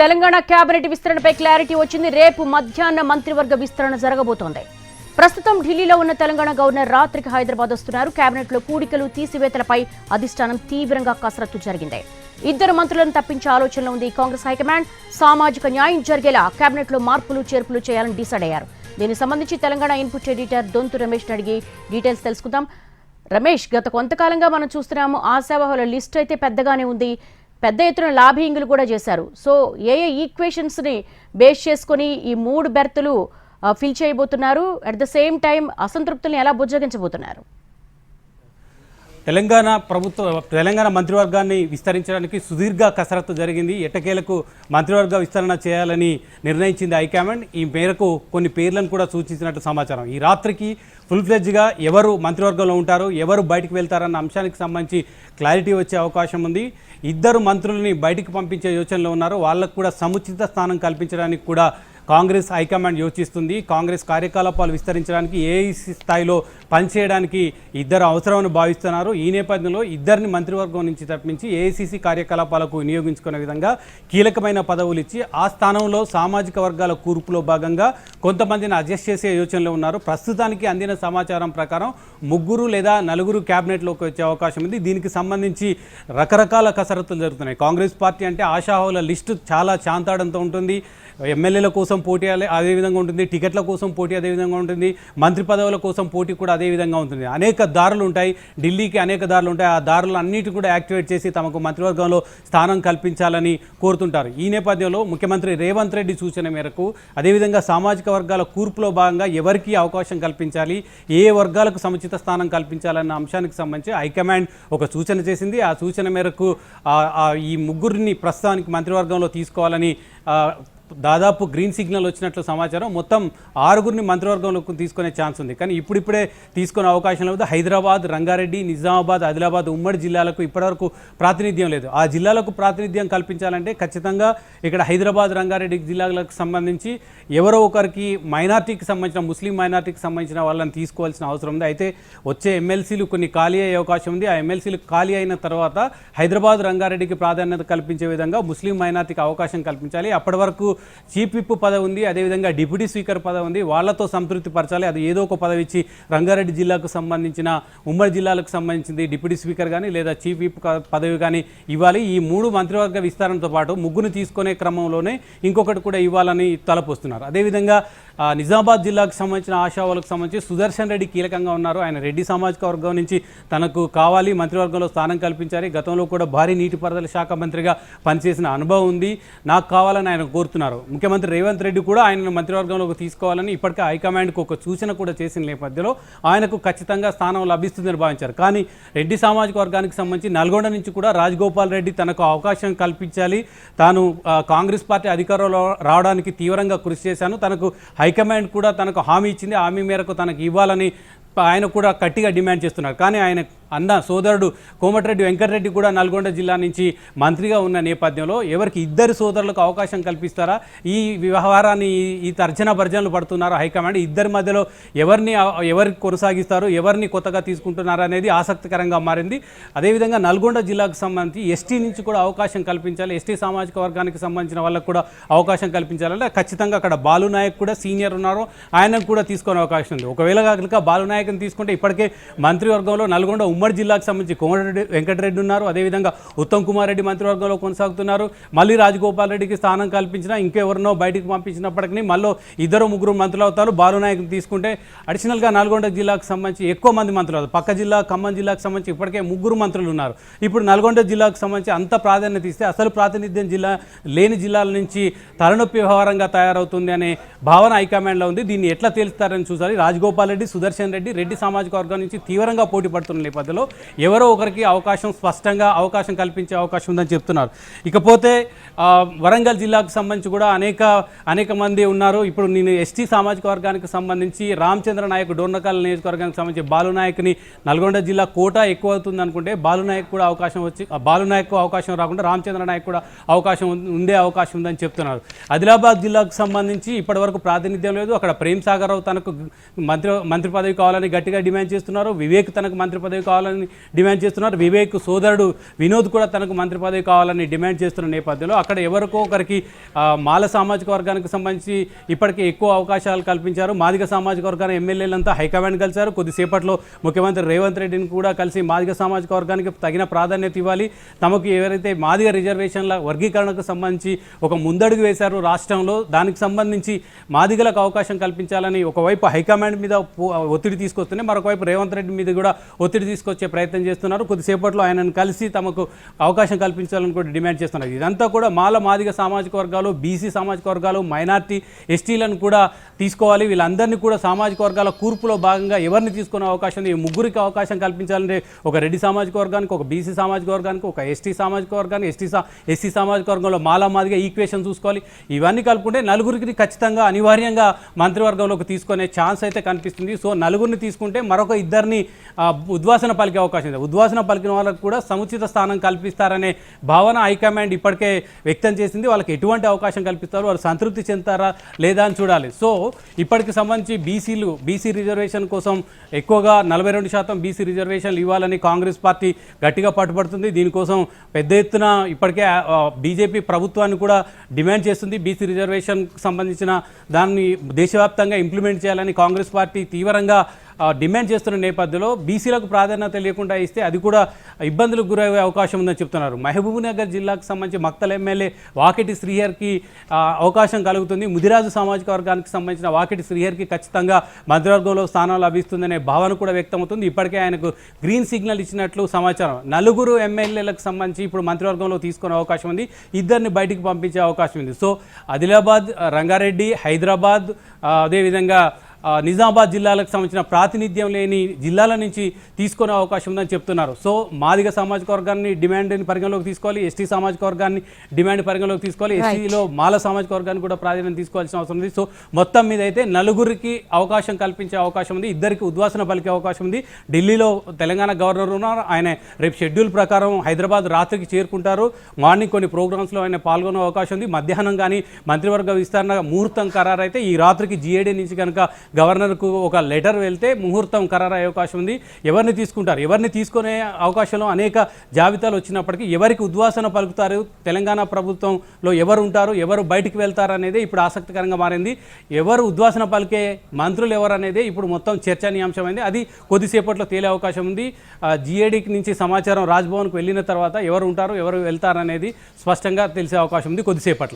Telangana cabinet విస్తరణపై clarity వచ్చింది. రేపు మధ్యాహ్న మంత్రివర్గ విస్తరణ జరగబోతోంది. ప్రస్తుతం ఢిల్లీలో ఉన్న తెలంగాణ గవర్నర్ రాత్రికి హైదరాబాద్ వస్తున్నారు. కేబినెట్లో కూడికలు తీసివేతలపై అధిష్టానం తీవ్రంగా కసరత్తు జరిగింది. ఇద్దరు మంత్రులను తప్పించే ఆలోచనలో ఉంది కాంగ్రెస్ హైకమాండ్. సామాజిక న్యాయం జరిగేలా కేబినెట్లో మార్పులు చేర్పులు చేయాలని డిసైడ్ అయ్యారు. దీనికి సంబంధించి తెలంగాణ ఇన్పుట్ ఎడిటర్ దొంతు రమేష్ అడిగి డీటెయిల్స్ తెలుసుకుందాం. రమేష్ గత కొంతకాలంగా మనం చూస్తున్నాము ఆశావహుల లిస్ట్ అయితే పెద్దగానే ఉంది. పెద్ద ఎత్తున లాబింగ్లు కూడా చేశారు. సో ఏ ఏ ఈక్వేషన్స్ని బేస్ చేసుకొని ఈ మూడు బెర్తులు ఫిల్ చేయబోతున్నారు? అట్ ద సేమ్ టైం అసంతృప్తుల్ని ఎలా బుజ్జగించబోతున్నారు? తెలంగాణ ప్రభుత్వ తెలంగాణ మంత్రివర్గాన్ని విస్తరించడానికి సుదీర్ఘ కసరత్తు జరిగింది. ఎట్టకేలకు మంత్రివర్గ విస్తరణ చేయాలని నిర్ణయించింది హైకమాండ్. ఈ మేరకు కొన్ని పేర్లను కూడా సూచించినట్టు సమాచారం. ఈ రాత్రికి ఫుల్ ఫ్లెడ్జ్గా ఎవరు మంత్రివర్గంలో ఉంటారు ఎవరు బయటకు వెళ్తారన్న అంశానికి సంబంధించి క్లారిటీ వచ్చే అవకాశం ఉంది. ఇద్దరు మంత్రులని బయటికి పంపించే యోచనలో ఉన్నారు. వాళ్ళకు కూడా సముచిత స్థానం కల్పించడానికి కూడా కాంగ్రెస్ హైకమాండ్ యోచిస్తుంది. కాంగ్రెస్ కార్యకలాపాలు విస్తరించడానికి ఏఐసి స్థాయిలో పనిచేయడానికి ఇద్దరు అవసరమని భావిస్తున్నారు. ఈ నేపథ్యంలో ఇద్దరిని మంత్రివర్గం నుంచి తప్పించి ఏఐసిసి కార్యకలాపాలకు వినియోగించుకునే విధంగా కీలకమైన పదవులు ఇచ్చి ఆ స్థానంలో సామాజిక వర్గాల కూర్పులో భాగంగా కొంతమందిని అడ్జస్ట్ చేసే యోచనలో ఉన్నారు. ప్రస్తుతానికి అందిన సమాచారం ప్రకారం ముగ్గురు లేదా నలుగురు క్యాబినెట్లోకి వచ్చే అవకాశం ఉంది. దీనికి సంబంధించి రకరకాల కసరత్తులు జరుగుతున్నాయి. కాంగ్రెస్ పార్టీ అంటే ఆశాహుల లిస్టు చాలా చాంతాడంతో ఉంటుంది. ఎమ్మెల్యేల కోసం పోటీ అదే విధంగా ఉంటుంది. టికెట్ల కోసం పోటీ అదే విధంగా ఉంటుంది. మంత్రి పదవుల కోసం పోటీ కూడా అదే విధంగా ఉంటుంది. అనేక దారులు ఉంటాయి. ఢిల్లీకి అనేక దారులు ఉంటాయి. ఆ దారులు అన్నిటి కూడా యాక్టివేట్ చేసి తమకు మంత్రివర్గంలో స్థానం కల్పించాలని కోరుతుంటారు. ఈ నేపథ్యంలో ముఖ్యమంత్రి రేవంత్ రెడ్డి సూచన మేరకు అదేవిధంగా సామాజిక వర్గాల కూర్పులో భాగంగా ఎవరికి అవకాశం కల్పించాలి ఏ వర్గాలకు సముచిత స్థానం కల్పించాలన్న అంశానికి సంబంధించి హైకమాండ్ ఒక సూచన చేసింది. ఆ సూచన మేరకు ఈ ముగ్గురిని ప్రస్తుతానికి మంత్రివర్గంలో తీసుకోవాలని దాదాపు గ్రీన్ సిగ్నల్ వచ్చినట్లు సమాచారం. మొత్తం ఆరుగురిని మంత్రివర్గంలోకి తీసుకునే ఛాన్స్ ఉంది. కానీ ఇప్పుడిప్పుడే తీసుకునే అవకాశం లేదు. హైదరాబాద్ రంగారెడ్డి నిజామాబాద్ ఆదిలాబాద్ ఉమ్మడి జిల్లాలకు ఇప్పటివరకు ప్రాతినిధ్యం లేదు. ఆ జిల్లాలకు ప్రాతినిధ్యం కల్పించాలంటే ఖచ్చితంగా ఇక్కడ హైదరాబాద్ రంగారెడ్డి జిల్లాలకు సంబంధించి ఎవరో ఒకరికి మైనార్టీకి సంబంధించిన ముస్లిం మైనార్టీకి సంబంధించిన వాళ్ళని తీసుకోవాల్సిన అవసరం ఉంది. అయితే వచ్చే ఎమ్మెల్సీలు కొన్ని ఖాళీ అయ్యే అవకాశం ఉంది. ఆ ఎమ్మెల్సీలు ఖాళీ అయిన తర్వాత హైదరాబాద్ రంగారెడ్డికి ప్రాధాన్యత కల్పించే విధంగా ముస్లిం మైనార్టీకి అవకాశం కల్పించాలి. అప్పటి వరకు చీఫ్ విప్ పదవి ఉంది అదేవిధంగా డిప్యూటీ స్పీకర్ పదవి ఉంది. వాళ్ళతో సంతృప్తి పరచాలి. అది ఏదో ఒక పదవి ఇచ్చి రంగారెడ్డి జిల్లాకు సంబంధించిన ఉమ్మడి జిల్లాలకు సంబంధించింది డిప్యూటీ స్పీకర్ కానీ లేదా చీఫ్ విప్ పదవి కానీ ఇవ్వాలి. ఈ మూడు మంత్రివర్గ విస్తరణతో పాటు ముగ్గురు తీసుకునే క్రమంలోనే ఇంకొకటి కూడా ఇవ్వాలని తలపోస్తున్నారు. అదేవిధంగా నిజామాబాద్ జిల్లాకు సంబంధించిన ఆశావాలకు సంబంధించి సుదర్శన్ రెడ్డి కీలకంగా ఉన్నారు. ఆయన రెడ్డి సామాజిక వర్గం నుంచి తనకు కావాలి మంత్రివర్గంలో స్థానం కల్పించాలి. గతంలో కూడా భారీ నీటిపారుదల శాఖ మంత్రిగా పనిచేసిన అనుభవం ఉంది. నాకు కావాలని ఆయన కోరుతున్నారు. ముఖ్యమంత్రి రేవంత్ రెడ్డి కూడా ఆయనను మంత్రివర్గంలోకి తీసుకోవాలని ఇప్పటికే హైకమాండ్కు ఒక సూచన కూడా చేసిన నేపథ్యంలో ఆయనకు ఖచ్చితంగా స్థానం లభిస్తుందని భావించారు. కానీ రెడ్డి సామాజిక వర్గానికి సంబంధించి నల్గొండ నుంచి కూడా రాజగోపాల్ రెడ్డి తనకు అవకాశం కల్పించాలి. తాను కాంగ్రెస్ పార్టీ అధికారంలో రావడానికి తీవ్రంగా కృషి చేశాను. తనకు హైకమాండ్ కూడా తనకు హామీ ఇచ్చింది. హామీ మేరకు తనకు ఇవ్వాలని ఆయన కూడా గట్టిగా డిమాండ్ చేస్తున్నారు. కానీ ఆయన అన్న సోదరుడు కోమటిరెడ్డి వెంకటరెడ్డి కూడా నల్గొండ జిల్లా నుంచి మంత్రిగా ఉన్న నేపథ్యంలో ఎవరికి ఇద్దరు సోదరులకు అవకాశం కల్పిస్తారా? ఈ వ్యవహారాన్ని ఈ- తర్జన భర్జనలు పడుతున్నారు హైకమాండ్? ఇద్దరి మధ్యలో ఎవరిని ఎవరికి కొనసాగిస్తారు? ఎవరిని కొత్తగా తీసుకుంటున్నారు అనేది ఆసక్తికరంగా మారింది. అదేవిధంగా నల్గొండ జిల్లాకు సంబంధించి ఎస్టీ నుంచి కూడా అవకాశం కల్పించాలి. ఎస్టీ సామాజిక వర్గానికి సంబంధించిన వాళ్ళకు కూడా అవకాశం కల్పించాలంటే ఖచ్చితంగా అక్కడ బాలునాయక్ కూడా సీనియర్ ఉన్నారు. ఆయనకు కూడా తీసుకునే అవకాశం ఉంది. ఒకవేళ కనుక బాలునాయక్ని తీసుకుంటే ఇప్పటికే మంత్రివర్గంలో నల్గొండ ఉమ్మడి జిల్లాకు సంబంధించి కోమటిరెడ్డి వెంకటరెడ్డి ఉన్నారు. అదేవిధంగా ఉత్తమ్ కుమార్ రెడ్డి మంత్రివర్గంలో కొనసాగుతున్నారు. మళ్ళీ రాజగోపాల్ రెడ్డికి స్థానం కల్పించినా ఇంకెవరినో బయటికి పంపించినప్పటికీ మళ్ళీ ఇద్దరు ముగ్గురు మంత్రులు అవుతారు. బాలునాయకుని తీసుకుంటే అడిషనల్గా నల్గొండ జిల్లాకు సంబంధించి ఎక్కువ మంది మంత్రులు అవుతారు. పక్క జిల్లా ఖమ్మం జిల్లాకు సంబంధించి ఇప్పటికే ముగ్గురు మంత్రులు ఉన్నారు. ఇప్పుడు నల్గొండ జిల్లాకు సంబంధించి అంత ప్రాధాన్యత ఇస్తే అసలు ప్రాతినిధ్యం జిల్లా లేని జిల్లాల నుంచి తలనొప్పి వ్యవహారంగా తయారవుతుంది అనే భావన హైకమాండ్లో ఉంది. దీన్ని ఎట్లా తేలుస్తారని చూసాలి. రాజగోపాల్ రెడ్డి సుదర్శన్ రెడ్డి రెడ్డి సామాజిక వర్గం నుంచి తీవ్రంగా పోటీ పడుతున్న మధ్యలో ఎవరో ఒకరికి అవకాశం స్పష్టంగా అవకాశం కల్పించే అవకాశం ఉందని చెప్తున్నారు. ఇకపోతే వరంగల్ జిల్లాకు సంబంధించి కూడా అనేక అనేక మంది ఉన్నారు. ఇప్పుడు నేను ఎస్టీ సామాజిక వర్గానికి సంబంధించి రామచంద్ర నాయక్ డోర్నకాల నియోజకవర్గానికి సంబంధించి బాలునాయక్ని నల్గొండ జిల్లా కోట ఎక్కువ అవుతుంది అనుకుంటే బాలునాయక్ కూడా అవకాశం వచ్చి ఆ అవకాశం రాకుండా రామచంద్ర నాయక్ కూడా అవకాశం ఉండే అవకాశం ఉందని చెప్తున్నారు. ఆదిలాబాద్ జిల్లాకు సంబంధించి ఇప్పటివరకు ప్రాతినిధ్యం లేదు. అక్కడ ప్రేమ్ సాగర్ రావు తనకు మంత్రి మంత్రి పదవి కావాలని గట్టిగా డిమాండ్ చేస్తున్నారు. వివేక్ తనకు మంత్రి పదవి కావాలి కావాలని డిమాండ్ చేస్తున్నారు. వివేక్ సోదరుడు వినోద్ కూడా తనకు మంత్రి పదవి కావాలని డిమాండ్ చేస్తున్న నేపథ్యంలో అక్కడ ఎవరికో ఒకరికి మాల సామాజిక వర్గానికి సంబంధించి ఇప్పటికే ఎక్కువ అవకాశాలు కల్పించారు. మాదిగ సామాజిక వర్గాన్ని ఎమ్మెల్యేలంతా హైకమాండ్ కలిశారు. కొద్దిసేపట్లో ముఖ్యమంత్రి రేవంత్ రెడ్డిని కూడా కలిసి మాదిగ సామాజిక వర్గానికి తగిన ప్రాధాన్యత ఇవ్వాలి. తమకు ఎవరైతే మాదిగ రిజర్వేషన్ల వర్గీకరణకు సంబంధించి ఒక ముందడుగు వేశారు రాష్ట్రంలో దానికి సంబంధించి మాదిగలకు అవకాశం కల్పించాలని ఒకవైపు హైకమాండ్ మీద ఒత్తిడి తీసుకొస్తూనే మరొకవైపు రేవంత్ రెడ్డి మీద కూడా ఒత్తిడి తీసుకొచ్చే ప్రయత్నం చేస్తున్నారు. కొద్దిసేపట్లో ఆయనను కలిసి తమకు అవకాశం కల్పించాలని కూడా డిమాండ్ చేస్తున్నారు. ఇదంతా కూడా మాల మాదిగ సామాజిక వర్గాలు బీసీ సామాజిక వర్గాలు మైనార్టీ ఎస్టీలను కూడా తీసుకోవాలి. వీళ్ళందరినీ కూడా సామాజిక వర్గాల కూర్పులో భాగంగా ఎవరిని తీసుకునే అవకాశం ఈ ముగ్గురికి అవకాశం కల్పించాలంటే ఒక రెడ్డి సామాజిక వర్గానికి ఒక బీసీ సామాజిక వర్గానికి ఒక ఎస్టీ సామాజిక వర్గానికి ఎస్టీ సా ఎస్సీ సామాజిక వర్గంలో మాలా మాదిగా ఈక్వేషన్ చూసుకోవాలి. ఇవన్నీ కలుపుకుంటే నలుగురికి ఖచ్చితంగా అనివార్యంగా మంత్రివర్గంలోకి తీసుకునే ఛాన్స్ అయితే కనిపిస్తుంది. సో నలుగురిని తీసుకుంటే మరొక ఇద్దరిని ఉద్వాసన పలికే అవకాశం ఉంది ఉద్వాసన పలికిన వాళ్ళకు కూడా సముచిత స్థానం కల్పిస్తారనే భావన హైకమాండ్ ఇప్పటికే వ్యక్తం చేసింది. వాళ్ళకి ఎటువంటి అవకాశం కల్పిస్తారు? వారు సంతృప్తి చెందుతారా లేదా అని చూడాలి. సో ఇప్పటికి సంబంధించి బీసీలు బీసీ రిజర్వేషన్ కోసం ఎక్కువగా నలభై రెండు శాతం బీసీ రిజర్వేషన్లు ఇవ్వాలని కాంగ్రెస్ పార్టీ గట్టిగా పట్టుబడుతుంది. దీనికోసం పెద్ద ఎత్తున ఇప్పటికే బీజేపీ ప్రభుత్వాన్ని కూడా డిమాండ్ చేస్తుంది. బీసీ రిజర్వేషన్ సంబంధించిన దాన్ని దేశవ్యాప్తంగా ఇంప్లిమెంట్ చేయాలని కాంగ్రెస్ పార్టీ తీవ్రంగా డిమాండ్ చేస్తున్న నేపథ్యంలో బీసీలకు ప్రాధాన్యత లేకుండా ఇస్తే అది కూడా ఇబ్బందులకు గురయ్యే అవకాశం ఉందని చెప్తున్నారు. మహబూబ్నగర్ జిల్లాకు సంబంధించి మక్తల్ ఎమ్మెల్యే వాకిటి శ్రీహర్కి అవకాశం కలుగుతుంది. ముదిరాజు సామాజిక వర్గానికి సంబంధించిన వాకిటి శ్రీహర్కి ఖచ్చితంగా మంత్రివర్గంలో స్థానం లభిస్తుందనే భావన కూడా వ్యక్తమవుతుంది. ఇప్పటికే ఆయనకు గ్రీన్ సిగ్నల్ ఇచ్చినట్లు సమాచారం. నలుగురు ఎమ్మెల్యేలకు సంబంధించి ఇప్పుడు మంత్రివర్గంలో తీసుకునే అవకాశం ఉంది. ఇద్దరిని బయటికి పంపించే అవకాశం ఉంది. సో ఆదిలాబాద్ రంగారెడ్డి హైదరాబాద్ అదేవిధంగా నిజామాబాద్ జిల్లాలకు సంబంధించిన ప్రాతినిధ్యం లేని జిల్లాల నుంచి తీసుకునే అవకాశం ఉందని చెప్తున్నారు. సో మాదిగ సామాజిక వర్గాన్ని డిమాండ్ని పరిగణలోకి తీసుకోవాలి ఎస్టీ సామాజిక వర్గాన్ని డిమాండ్ పరిగణలోకి తీసుకోవాలి ఎస్టీలో మాల సామాజిక వర్గాన్ని కూడా ప్రాధాన్యం తీసుకోవాల్సిన అవసరం ఉంది. సో మొత్తం మీద అయితే నలుగురికి అవకాశం కల్పించే అవకాశం ఉంది ఇద్దరికి ఉద్వాసన పలికే అవకాశం ఉంది. ఢిల్లీలో తెలంగాణ గవర్నర్ ఉన్నారు. ఆయన రేపు షెడ్యూల్ ప్రకారం హైదరాబాద్ రాత్రికి చేరుకుంటారు. మార్నింగ్ కొన్ని ప్రోగ్రామ్స్లో ఆయన పాల్గొనే అవకాశం ఉంది. మధ్యాహ్నం కానీ మంత్రివర్గ విస్తరణ ముహూర్తం ఖరారు అయితే ఈ రాత్రికి జీఏడీ నుంచి కనుక గవర్నర్కు ఒక లెటర్ వెళ్తే ముహూర్తం ఖరారు అయ్యే అవకాశం ఉంది. ఎవరిని తీసుకుంటారు? ఎవరిని తీసుకునే అవకాశంలో అనేక జాబితాలు వచ్చినప్పటికీ ఎవరికి ఉద్వాసన పలుకుతారు? తెలంగాణ ప్రభుత్వంలో ఎవరు ఉంటారు? ఎవరు బయటికి వెళ్తారు అనేది ఇప్పుడు ఆసక్తికరంగా మారింది. ఎవరు ఉద్వాసన పలికే మంత్రులు ఎవరు అనేది ఇప్పుడు మొత్తం చర్చనీయాంశమైంది. అది కొద్దిసేపట్లో తేలే అవకాశం ఉంది. జిఏడికి నుంచి సమాచారం రాజ్భవన్కు వెళ్ళిన తర్వాత ఎవరు ఉంటారు? ఎవరు వెళ్తారనేది స్పష్టంగా తెలిసే అవకాశం ఉంది కొద్దిసేపట్లో.